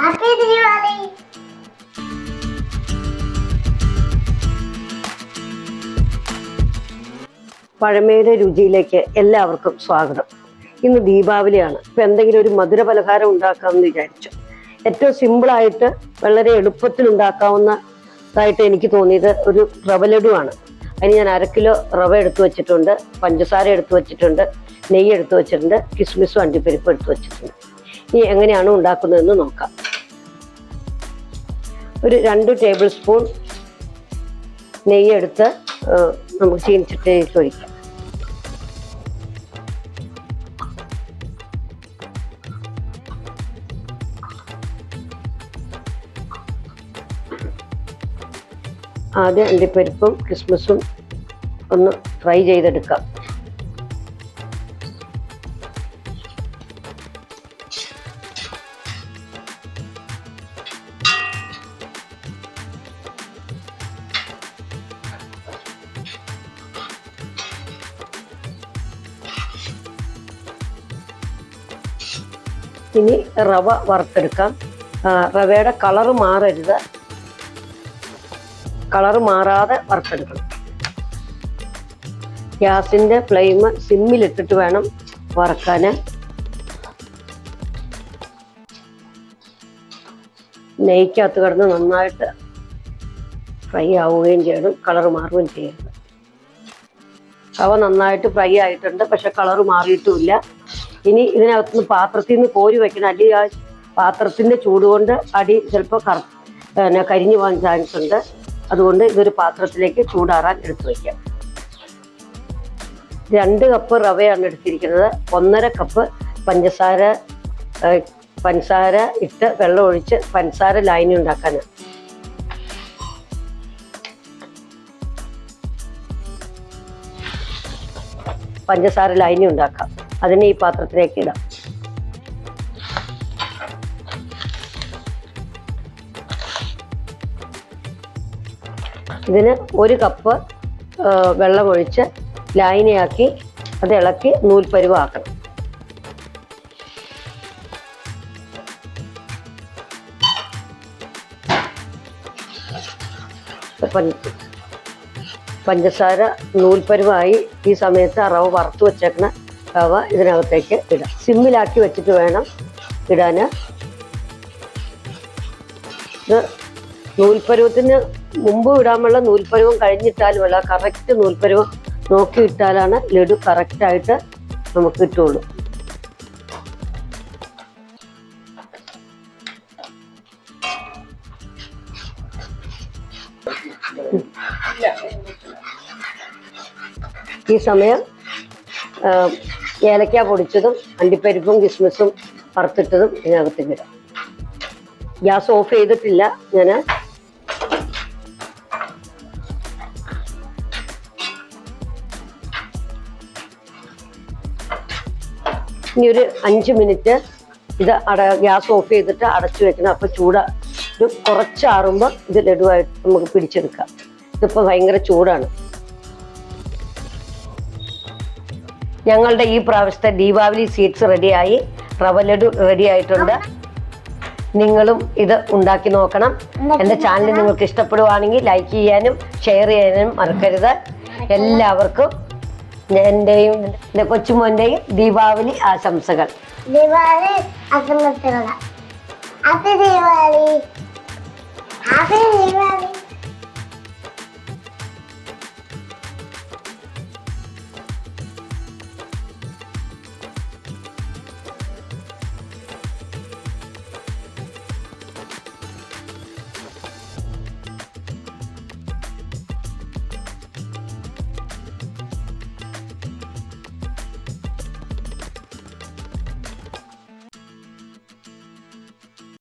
Happy Deepavali പഴമയുടെ രുചിയിലേക്ക് എല്ലാവർക്കും സ്വാഗതം. ഇന്ന് ദീപാവലിയാണ്. ഇപ്പം എന്തെങ്കിലും ഒരു മധുര പലഹാരം ഉണ്ടാക്കാമെന്ന് വിചാരിച്ചു. ഏറ്റവും സിമ്പിളായിട്ട് വളരെ എളുപ്പത്തിൽ ഉണ്ടാക്കാവുന്നതായിട്ട് എനിക്ക് തോന്നിയത് ഒരു റവ ലഡുവാണ്. അതിന് ഞാൻ അരക്കിലോ കിലോ റവ എടുത്തു വെച്ചിട്ടുണ്ട് പഞ്ചസാര എടുത്തു വെച്ചിട്ടുണ്ട് നെയ്യ് എടുത്തു വെച്ചിട്ടുണ്ട് കിസ്മിസും അണ്ടിപ്പരിപ്പും എടുത്തു വെച്ചിട്ടുണ്ട്. ഇനി എങ്ങനെയാണ് ഉണ്ടാക്കുന്നതെന്ന് നോക്കാം. ഒരു രണ്ട് ടേബിൾ സ്പൂൺ നെയ്യ് എടുത്ത് നമുക്ക് ചീനിച്ചിട്ടേക്ക് ഒഴിക്കാം. ആദ്യം അണ്ടിപ്പരിപ്പും ക്രിസ്മസും ഒന്ന് ഫ്രൈ ചെയ്തെടുക്കാം. ഇനി റവ വറുത്തെടുക്കാം. റവയുടെ കളറ് മാറരുത്. കളറ് മാറാതെ വറുത്തെടുക്കണം. ഗ്യാസിന്റെ ഫ്ലെയിം സിമ്മിലിട്ടിട്ട് വേണം വറക്കാൻ നെയ്ക്കകത്ത് കിടന്ന് നന്നായിട്ട് ഫ്രൈ ആവുകയും ചെയ്യണം കളറ് മാറുകയും ചെയ്യരുത്. അവ നന്നായിട്ട് ഫ്രൈ ആയിട്ടുണ്ട് പക്ഷെ കളറ് മാറിയിട്ടുമില്ല. ഇനി ഇതിനകത്തുനിന്ന് പാത്രത്തിൽ നിന്ന് കോരി വെക്കണം. അല്ലെങ്കിൽ ആ പാത്രത്തിന്റെ ചൂട് കൊണ്ട് അടി ചിലപ്പോൾ കറ പിന്നെ കരിഞ്ഞു പോകാൻ ചാൻസ് ഉണ്ട്. അതുകൊണ്ട് ഇതൊരു പാത്രത്തിലേക്ക് ചൂടാറാൻ എടുത്തു വയ്ക്കാം രണ്ട് കപ്പ് റവയാണ് എടുത്തിരിക്കുന്നത്. ഒന്നര കപ്പ് പഞ്ചസാര പഞ്ചസാര ഇട്ട് വെള്ളം ഒഴിച്ച് പഞ്ചസാര ലൈനി ഉണ്ടാക്കാൻ പഞ്ചസാര ലൈനി ഉണ്ടാക്കാം. അതിനെ ഈ പാത്രത്തിലേക്ക് ഇടാം. ഇതിന് ഒരു കപ്പ് വെള്ളമൊഴിച്ച് ലായനിയാക്കി അത് ഇളക്കി നൂൽപ്പരുവാക്കണം പഞ്ച- പഞ്ചസാര നൂൽപ്പരുവായി ഈ സമയത്ത് വറുത്തു വറുത്ത് വെച്ചേക്കണ റവ ഇതിനകത്തേക്ക് ഇടാം. സിമ്മിലാക്കി വെച്ചിട്ട് വേണം ഇടാൻ ഇത് നൂൽപ്പരുവത്തിന് മുമ്പ് ഇടാമുള്ള നൂൽപ്പരുവം കഴിഞ്ഞിട്ടാലുമല്ല കറക്റ്റ് നൂൽപ്പരുവം നോക്കി ഇട്ടാലാണ് ലഡു കറക്റ്റായിട്ട് നമുക്ക് കിട്ടുള്ളൂ. ഈ സമയം ഏലക്ക പൊടിച്ചതും അണ്ടിപ്പരിപ്പും കിസ്മിസും വറുത്തിട്ടതും ഇതിനകത്തേക്ക് ഇടാം. ഗ്യാസ് ഓഫ് ചെയ്തിട്ടില്ല. ഞാൻ ഇനി ഒരു അഞ്ച് മിനിറ്റ് ഇത് അട ഗ്യാസ് ഓഫ് ചെയ്തിട്ട് അടച്ചു വെക്കണം. അപ്പോൾ ചൂട്. ഒരു കുറച്ചാറുമ്പോൾ ഇത് ലഡുവായിട്ട് നമുക്ക് പിടിച്ചെടുക്കാം. ഇതിപ്പോൾ ഭയങ്കര ചൂടാണ്. ഞങ്ങളുടെ ഈ പ്രാവശ്യത്തെ ദീപാവലി സ്വീറ്റ്സ് റെഡിയായി റവ ലഡു റെഡി ആയിട്ടുണ്ട് നിങ്ങളും ഇത് ഉണ്ടാക്കി നോക്കണം. എന്റെ ചാനൽ നിങ്ങൾക്ക് ഇഷ്ടപ്പെടുവാണെങ്കിൽ ലൈക്ക് ചെയ്യാനും ഷെയർ ചെയ്യാനും മറക്കരുത്. എല്ലാവർക്കും എന്റെയും എന്റെ കൊച്ചുമോന്റെയും ദീപാവലി ആശംസകൾ. ദീപാവലി ആശംസകൾ. ദീപാവലി. ഹാപ്പി ദീപാവലി.